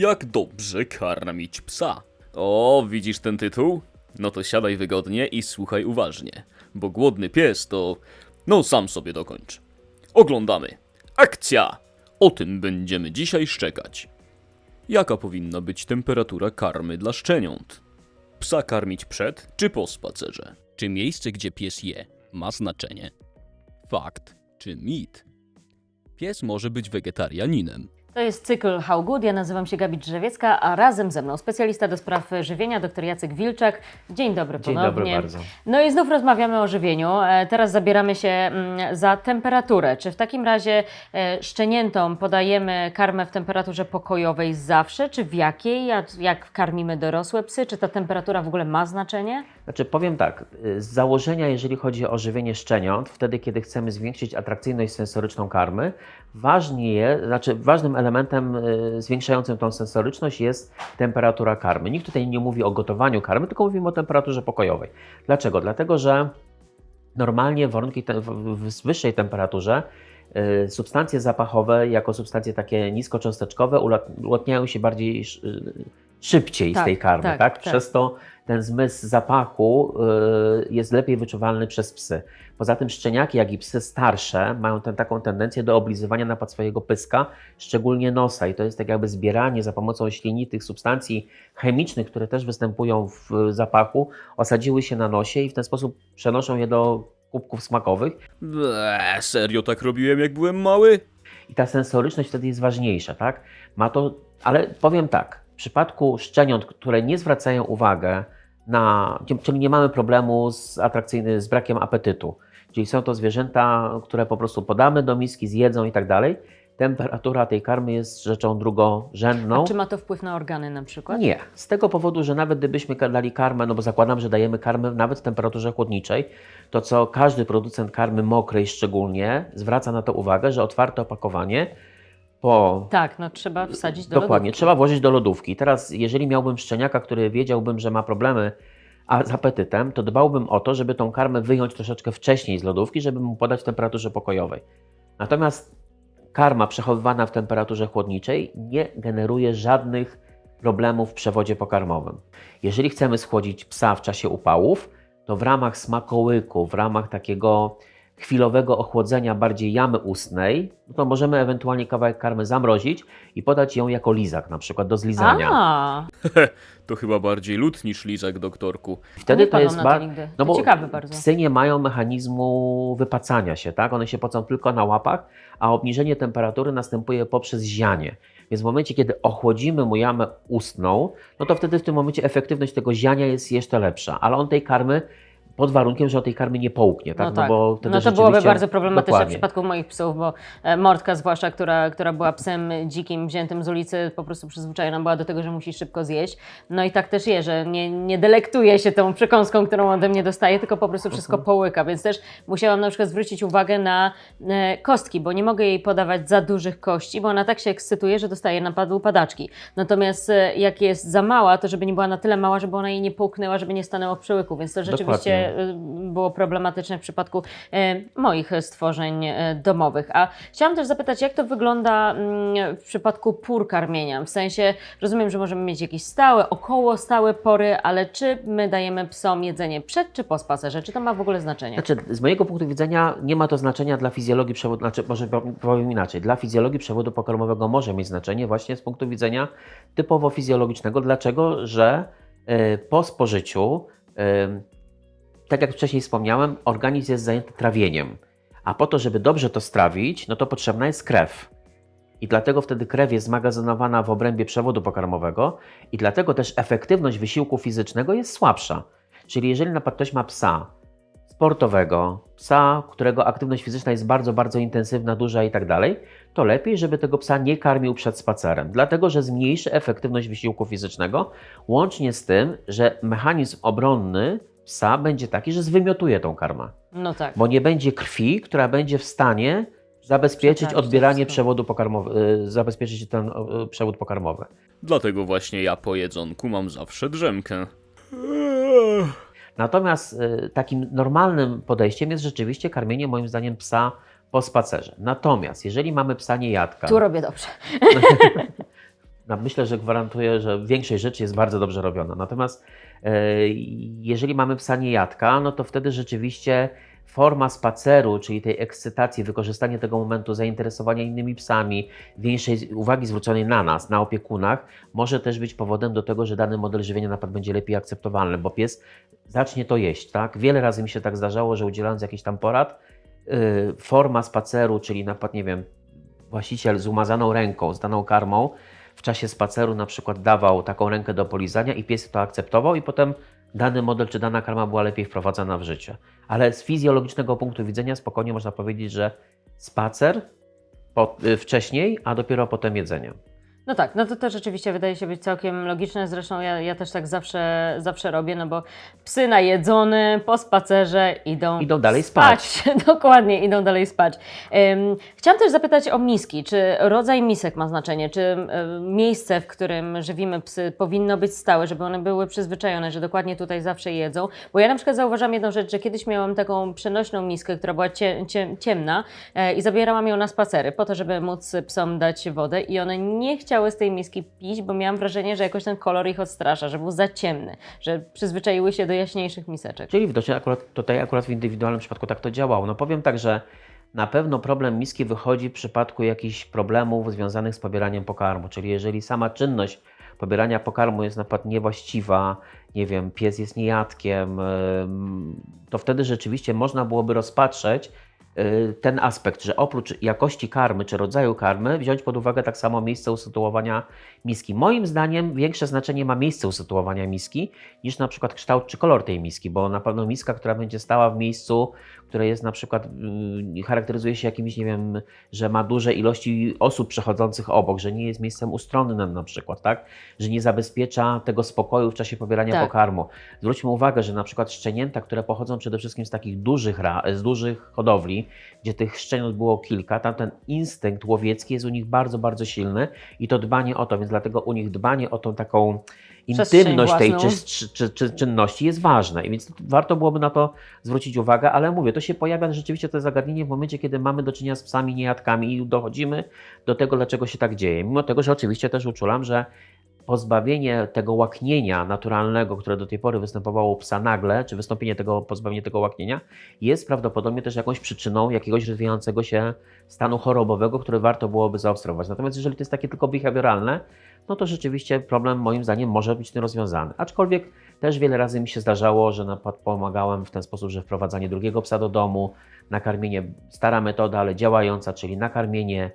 Jak dobrze karmić psa. O, widzisz ten tytuł? No to siadaj wygodnie i słuchaj uważnie, bo głodny pies to... No sam sobie dokończ. Oglądamy. Akcja! O tym będziemy dzisiaj szczekać. Jaka powinna być temperatura karmy dla szczeniąt? Psa karmić przed czy po spacerze? Czy miejsce, gdzie pies je, ma znaczenie? Fakt czy mit? Pies może być wegetarianinem. To jest cykl How Good. Ja nazywam się Gabi Drzewiecka, a razem ze mną specjalista do spraw żywienia, dr Jacek Wilczak. Dzień dobry Dzień ponownie. dobry bardzo. No i znów rozmawiamy o żywieniu. E, Teraz zabieramy się mm, za temperaturę. Czy w takim razie e, szczeniętom podajemy karmę w temperaturze pokojowej zawsze, czy w jakiej? Jak, karmimy dorosłe psy? Czy ta temperatura w ogóle ma znaczenie? Znaczy powiem tak, y, z założenia jeżeli chodzi o żywienie szczeniąt, wtedy kiedy chcemy zwiększyć atrakcyjność sensoryczną karmy, ważnie znaczy ważnym elementem y, zwiększającym tą sensoryczność jest temperatura karmy. Nikt tutaj nie mówi o gotowaniu karmy, tylko mówimy o temperaturze pokojowej. Dlaczego? Dlatego, że normalnie warunki te, w, wyższej temperaturze y, substancje zapachowe jako substancje takie niskocząsteczkowe ulat- ulatniają się bardziej y, szybciej Tak, z tej karmy, tak, tak? tak. Przez to ten zmysł zapachu y, jest lepiej wyczuwalny przez psy. Poza tym szczeniaki, jak i psy starsze mają tę taką tendencję do oblizywania napad swojego pyska, szczególnie nosa i to jest tak jakby zbieranie za pomocą ślini tych substancji chemicznych, które też występują w y, zapachu, osadziły się na nosie i w ten sposób przenoszą je do kubków smakowych Eee, serio tak robiłem jak byłem mały? i ta sensoryczność wtedy jest ważniejsza, tak? Ma to, ale powiem tak, przypadku szczeniąt, które nie zwracają uwagę na, czyli nie mamy problemu z atrakcyjny, z brakiem apetytu, czyli są to zwierzęta, które po prostu podamy do miski, zjedzą i tak dalej, temperatura tej karmy jest rzeczą drugorzędną. A czy ma to wpływ na organy na przykład? Nie, z tego powodu, że nawet gdybyśmy dali karmę, no bo zakładam, że dajemy karmę nawet w temperaturze chłodniczej, to co każdy producent karmy mokrej szczególnie zwraca na to uwagę, że otwarte opakowanie po Tak, no trzeba wsadzić do Dokładnie, lodówki. trzeba włożyć do lodówki. Teraz, jeżeli miałbym szczeniaka, który wiedziałbym, że ma problemy a z apetytem, to dbałbym o to, żeby tą karmę wyjąć troszeczkę wcześniej z lodówki, żeby mu podać w temperaturze pokojowej. Natomiast karma przechowywana w temperaturze chłodniczej nie generuje żadnych problemów w przewodzie pokarmowym. Jeżeli chcemy schłodzić psa w czasie upałów, to w ramach smakołyku, w ramach takiego chwilowego ochłodzenia bardziej jamy ustnej, no to możemy ewentualnie kawałek karmy zamrozić i podać ją jako lizak, na przykład do zlizania. A, To chyba bardziej lód niż lizak, doktorku. Wtedy nie to padłam jest na to nigdy. No To bo ciekawe bardzo. psy nie mają mechanizmu wypacania się, tak? One się pocą tylko na łapach, a obniżenie temperatury następuje poprzez zianie. Więc w momencie, kiedy ochłodzimy mu jamę ustną, no to wtedy w tym momencie efektywność tego ziania jest jeszcze lepsza, ale on tej karmy pod warunkiem, że on tej karmy nie połknie, tak? No tak. bo wtedy no to byłoby bardzo problematyczne w Dokładnie. przypadku moich psów, bo e, Mordka zwłaszcza, która, która była psem dzikim, wziętym z ulicy, po prostu przyzwyczajona była do tego, że musi szybko zjeść. No i tak też je, że nie, nie delektuje się tą przekąską, którą ode mnie dostaje, tylko po prostu wszystko Mhm. połyka, więc też musiałam na przykład zwrócić uwagę na e, kostki, bo nie mogę jej podawać za dużych kości, bo ona tak się ekscytuje, że dostaje napadu padaczki. Natomiast e, jak jest za mała, to żeby nie była na tyle mała, żeby ona jej nie połknęła, żeby nie stanęło w przełyku, więc to rzeczywiście było problematyczne w przypadku e, moich stworzeń e, domowych. A chciałam też zapytać, jak to wygląda mm, w przypadku pór karmienia? W sensie, rozumiem, że możemy mieć jakieś stałe, około stałe pory, ale czy my dajemy psom jedzenie przed czy po spacerze? Czy to ma w ogóle znaczenie? Znaczy, z mojego punktu widzenia nie ma to znaczenia dla fizjologii przewodu, znaczy może powiem- inaczej, dla fizjologii przewodu pokarmowego może mieć znaczenie właśnie z punktu widzenia typowo fizjologicznego. Dlaczego? Że y, po spożyciu, y, tak jak wcześniej wspomniałem, organizm jest zajęty trawieniem, a po to, żeby dobrze to strawić, no to potrzebna jest krew. I dlatego wtedy krew jest zmagazynowana w obrębie przewodu pokarmowego i dlatego też efektywność wysiłku fizycznego jest słabsza. Czyli jeżeli na przykład ktoś ma psa, sportowego, psa, którego aktywność fizyczna jest bardzo, bardzo intensywna, duża i tak dalej, to lepiej, żeby tego psa nie karmił przed spacerem, dlatego że zmniejszy efektywność wysiłku fizycznego, łącznie z tym, że mechanizm obronny psa będzie taki, że zwymiotuje tą karmę, No tak. bo nie będzie krwi, która będzie w stanie zabezpieczyć odbieranie przewodu pokarmowy, y, zabezpieczyć ten przewód pokarmowy. Dlatego właśnie ja po jedzonku mam zawsze drzemkę. Natomiast y, takim normalnym podejściem jest rzeczywiście karmienie moim zdaniem psa po spacerze. Natomiast jeżeli mamy psa niejadka, Tu robię dobrze. no, myślę, że gwarantuję, że większość rzeczy jest bardzo dobrze robiona. Natomiast jeżeli mamy psa niejadka, no to wtedy rzeczywiście forma spaceru, czyli tej ekscytacji, wykorzystanie tego momentu, zainteresowania innymi psami, większej uwagi zwróconej na nas, na opiekunach, może też być powodem do tego, że dany model żywienia na przykład będzie lepiej akceptowalny, bo pies zacznie to jeść, tak? Wiele razy mi się tak zdarzało, że udzielając jakichś tam porad, yy, forma spaceru, czyli na nie wiem, właściciel z umazaną ręką, z daną karmą, w czasie spaceru na przykład dawał taką rękę do polizania i pies to akceptował i potem dany model czy dana karma była lepiej wprowadzana w życie. Ale z fizjologicznego punktu widzenia spokojnie można powiedzieć, że spacer po, y, wcześniej, a dopiero potem jedzenie. No tak, no to też rzeczywiście wydaje się być całkiem logiczne. Zresztą ja, ja też tak zawsze, zawsze robię, no bo psy najedzone po spacerze idą, Idą dalej Dokładnie, idą dalej spać. Ym, chciałam też zapytać o miski. Czy rodzaj misek ma znaczenie? Czy y, miejsce, w którym żywimy psy, powinno być stałe, żeby one były przyzwyczajone, że dokładnie tutaj zawsze jedzą? Bo ja na przykład zauważam jedną rzecz, że kiedyś miałam taką przenośną miskę, która była cie, cie, ciemna e, i zabierałam ją na spacery po to, żeby móc psom dać wodę i one nie chciały z tej miski pić, bo miałam wrażenie, że jakoś ten kolor ich odstrasza, że był za ciemny, że przyzwyczaiły się do jaśniejszych miseczek. Czyli widocznie akurat, tutaj akurat w indywidualnym przypadku tak to działało. No powiem tak, że na pewno problem miski wychodzi w przypadku jakichś problemów związanych z pobieraniem pokarmu, czyli jeżeli sama czynność pobierania pokarmu jest na przykład niewłaściwa, nie wiem, pies jest niejadkiem, to wtedy rzeczywiście można byłoby rozpatrzeć ten aspekt, że oprócz jakości karmy czy rodzaju karmy, wziąć pod uwagę tak samo miejsce usytuowania miski. Moim zdaniem większe znaczenie ma miejsce usytuowania miski niż na przykład kształt czy kolor tej miski, bo na pewno miska, która będzie stała w miejscu, które jest na przykład, y, charakteryzuje się jakimiś, nie wiem, że ma duże ilości osób przechodzących obok, że nie jest miejscem ustronnym na przykład, tak? Że nie zabezpiecza tego spokoju w czasie pobierania Tak. pokarmu. Zwróćmy uwagę, że na przykład szczenięta, które pochodzą przede wszystkim z takich dużych, z dużych hodowli, gdzie tych szczeniąt było kilka, tam ten instynkt łowiecki jest u nich bardzo, bardzo silny i to dbanie o to, więc dlatego u nich dbanie o tą taką intymność tej czy, czy, czy, czy, czynności jest ważne i więc warto byłoby na to zwrócić uwagę, ale mówię, to się pojawia rzeczywiście to zagadnienie w momencie, kiedy mamy do czynienia z psami niejadkami i dochodzimy do tego, dlaczego się tak dzieje. Mimo tego, że oczywiście też uczulam, że pozbawienie tego łaknienia naturalnego, które do tej pory występowało u psa nagle, czy wystąpienie tego, pozbawienie tego łaknienia, jest prawdopodobnie też jakąś przyczyną jakiegoś rozwijającego się stanu chorobowego, który warto byłoby zaobserwować. Natomiast jeżeli to jest takie tylko behawioralne, no to rzeczywiście problem moim zdaniem może być tym rozwiązany. Aczkolwiek też wiele razy mi się zdarzało, że na pomagałem w ten sposób, że wprowadzanie drugiego psa do domu, nakarmienie, stara metoda, ale działająca, czyli nakarmienie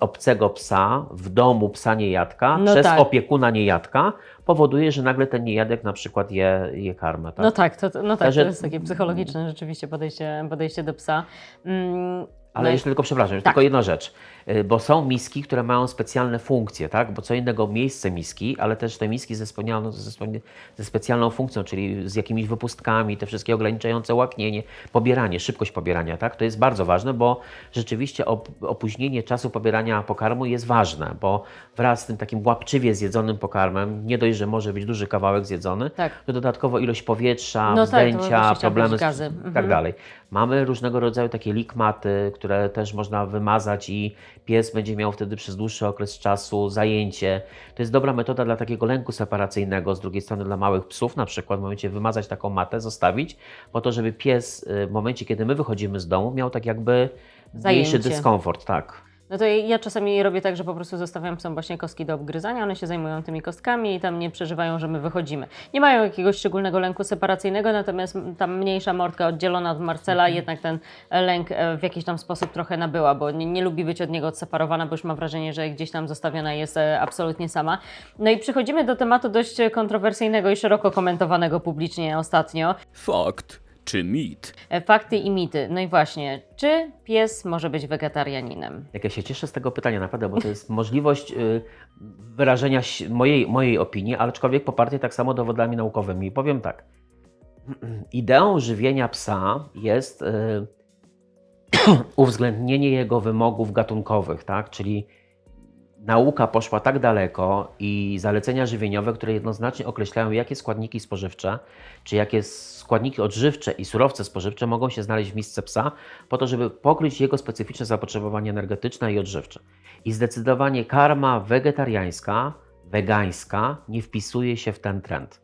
obcego psa w domu psa niejadka No przez tak. opiekuna niejadka powoduje, że nagle ten niejadek na przykład je, je karmę. Tak? No tak, to, no tak, Także- to jest takie psychologiczne rzeczywiście podejście, podejście do psa. Mm, Ale no i- jeszcze tylko przepraszam, Tak. tylko jedna rzecz, bo są miski, które mają specjalne funkcje, tak? Bo co innego miejsce miski, ale też te miski ze specjalną, ze, specjalną funkcją, czyli z jakimiś wypustkami, te wszystkie ograniczające łaknienie, pobieranie, szybkość pobierania, tak? To jest bardzo ważne, bo rzeczywiście op- opóźnienie czasu pobierania pokarmu jest ważne, bo wraz z tym takim łapczywie zjedzonym pokarmem, nie dość, że może być duży kawałek zjedzony, Tak. to dodatkowo ilość powietrza, No tak, wzdęcia, problemy z, gazy. i tak Mhm. dalej. Mamy różnego rodzaju takie likmaty, które też można wymazać i pies będzie miał wtedy przez dłuższy okres czasu zajęcie. To jest dobra metoda dla takiego lęku separacyjnego, z drugiej strony dla małych psów na przykład, w momencie wymazać taką matę, zostawić, po to, żeby pies y, w momencie, kiedy my wychodzimy z domu, miał tak jakby mniejszy Zajęcie. dyskomfort, tak. No to ja czasami robię tak, że po prostu zostawiam psom właśnie kostki do obgryzania, one się zajmują tymi kostkami i tam nie przeżywają, że my wychodzimy. Nie mają jakiegoś szczególnego lęku separacyjnego, natomiast tam mniejsza mordka oddzielona od Marcela jednak ten lęk e, w jakiś tam sposób trochę nabyła, bo nie, nie lubi być od niego odseparowana, bo już ma wrażenie, że gdzieś tam zostawiona jest e, absolutnie sama. No i przechodzimy do tematu dość kontrowersyjnego i szeroko komentowanego publicznie ostatnio. Fakt czy mit? E, Fakty i mity. No i właśnie, czy pies może być wegetarianinem? Jak ja się cieszę z tego pytania, naprawdę, bo to jest możliwość y, wyrażenia si- mojej, mojej opinii, ale aczkolwiek popartej tak samo dowodami naukowymi. Powiem tak. Ideą żywienia psa jest y, uwzględnienie jego wymogów gatunkowych, tak? Czyli nauka poszła tak daleko i zalecenia żywieniowe, które jednoznacznie określają, jakie składniki spożywcze, czy jakie składniki odżywcze i surowce spożywcze mogą się znaleźć w misce psa, po to, żeby pokryć jego specyficzne zapotrzebowanie energetyczne i odżywcze. I zdecydowanie karma wegetariańska wegańska nie wpisuje się w ten trend.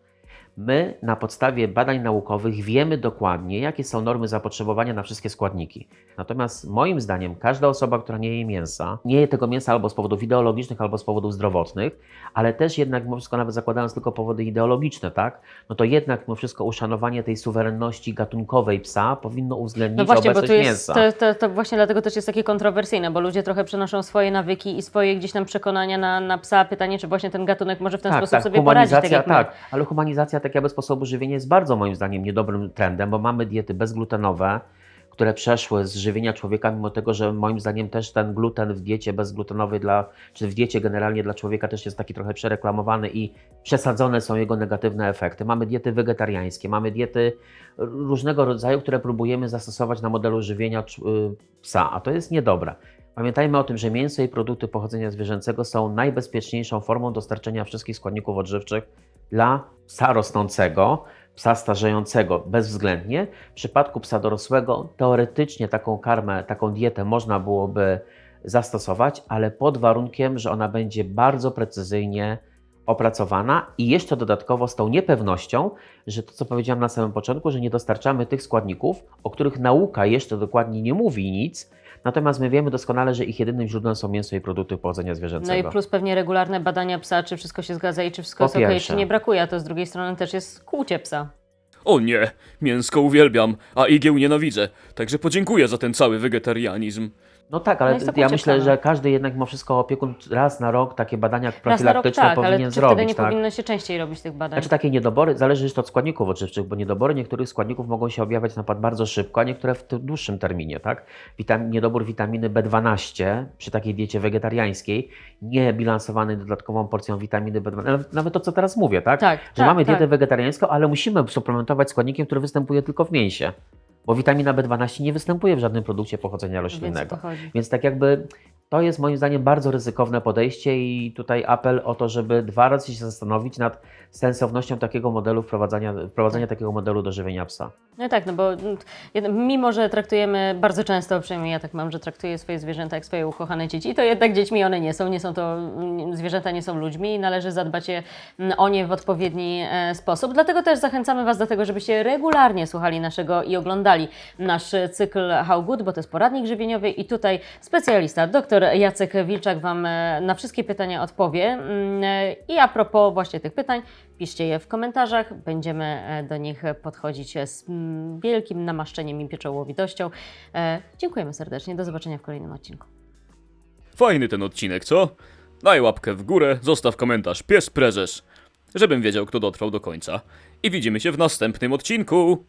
My na podstawie badań naukowych wiemy dokładnie, jakie są normy zapotrzebowania na wszystkie składniki. Natomiast moim zdaniem każda osoba, która nie je mięsa, nie je tego mięsa albo z powodów ideologicznych, albo z powodów zdrowotnych, ale też jednak mimo wszystko, nawet zakładając tylko powody ideologiczne, tak, no to jednak mimo wszystko uszanowanie tej suwerenności gatunkowej psa powinno uwzględnić No właśnie, bo obecność tu jest, mięsa. to, to, to właśnie dlatego też jest takie kontrowersyjne, bo ludzie trochę przenoszą swoje nawyki i swoje gdzieś tam przekonania na, na psa. Pytanie, czy właśnie ten gatunek może w ten sposób sobie poradzić, tak my. tak, ale humanizacja takiego sposobu żywienia jest bardzo moim zdaniem niedobrym trendem, bo mamy diety bezglutenowe, które przeszły z żywienia człowieka, mimo tego, że moim zdaniem też ten gluten w diecie bezglutenowej dla, czy w diecie generalnie dla człowieka też jest taki trochę przereklamowany i przesadzone są jego negatywne efekty. Mamy diety wegetariańskie, mamy diety różnego rodzaju, które próbujemy zastosować na modelu żywienia y, psa, a to jest niedobre. Pamiętajmy o tym, że mięso i produkty pochodzenia zwierzęcego są najbezpieczniejszą formą dostarczenia wszystkich składników odżywczych dla psa rosnącego, psa starzejącego bezwzględnie. W przypadku psa dorosłego teoretycznie taką karmę, taką dietę można byłoby zastosować, ale pod warunkiem, że ona będzie bardzo precyzyjnie opracowana i jeszcze dodatkowo z tą niepewnością, że to co powiedziałem na samym początku, że nie dostarczamy tych składników, o których nauka jeszcze dokładnie nie mówi nic, natomiast my wiemy doskonale, że ich jedynym źródłem są mięso i produkty pochodzenia No zwierzęcego. i plus pewnie regularne badania psa, czy wszystko się zgadza i czy wszystko Po jest okej, czy nie brakuje, a to z drugiej strony też jest kłucie psa. O nie, mięsko uwielbiam, a igieł nienawidzę, także podziękuję za ten cały wegetarianizm. No tak, No ale to ja myślę, że no. każdy jednak mimo wszystko opiekun raz na rok takie badania na rok profilaktyczne tak, ale powinien wtedy zrobić. nie tak? powinno się częściej robić tych badań? Znaczy takie niedobory, zależy jeszcze od składników odżywczych, bo niedobory niektórych składników mogą się objawiać na przykład bardzo szybko, a niektóre w dłuższym terminie, tak? Witam, niedobór witaminy B12 przy takiej diecie wegetariańskiej, nie bilansowany dodatkową porcją witaminy B12, nawet, to co teraz mówię, tak? Tak, Że tak, mamy tak. dietę wegetariańską, ale musimy suplementować składnikiem, który występuje tylko w mięsie, bo witamina B12 nie występuje w żadnym produkcie pochodzenia Więc roślinnego. chodzi. Więc tak jakby to jest moim zdaniem bardzo ryzykowne podejście i tutaj apel o to, żeby dwa razy się zastanowić nad sensownością takiego modelu wprowadzania, wprowadzenia takiego modelu do żywienia psa. No tak, no bo mimo, że traktujemy bardzo często, przynajmniej ja tak mam, że traktuję swoje zwierzęta jak swoje ukochane dzieci, to jednak dziećmi one nie są, nie są to, zwierzęta nie są ludźmi i należy zadbać je, o nie w odpowiedni e, sposób. Dlatego też zachęcamy Was do tego, żebyście regularnie słuchali naszego i oglądali nasz cykl How Good, bo to jest poradnik żywieniowy i tutaj specjalista, dr Jacek Wilczak Wam e, na wszystkie pytania odpowie. Mm, e, I a propos właśnie tych pytań, piszcie je w komentarzach, będziemy e, do nich podchodzić z mm, wielkim namaszczeniem i pieczołowitością. Dziękujemy serdecznie, do zobaczenia w kolejnym odcinku. Fajny ten odcinek, co? Daj łapkę w górę, zostaw komentarz pies prezes, żebym wiedział kto dotrwał do końca. I widzimy się w następnym odcinku.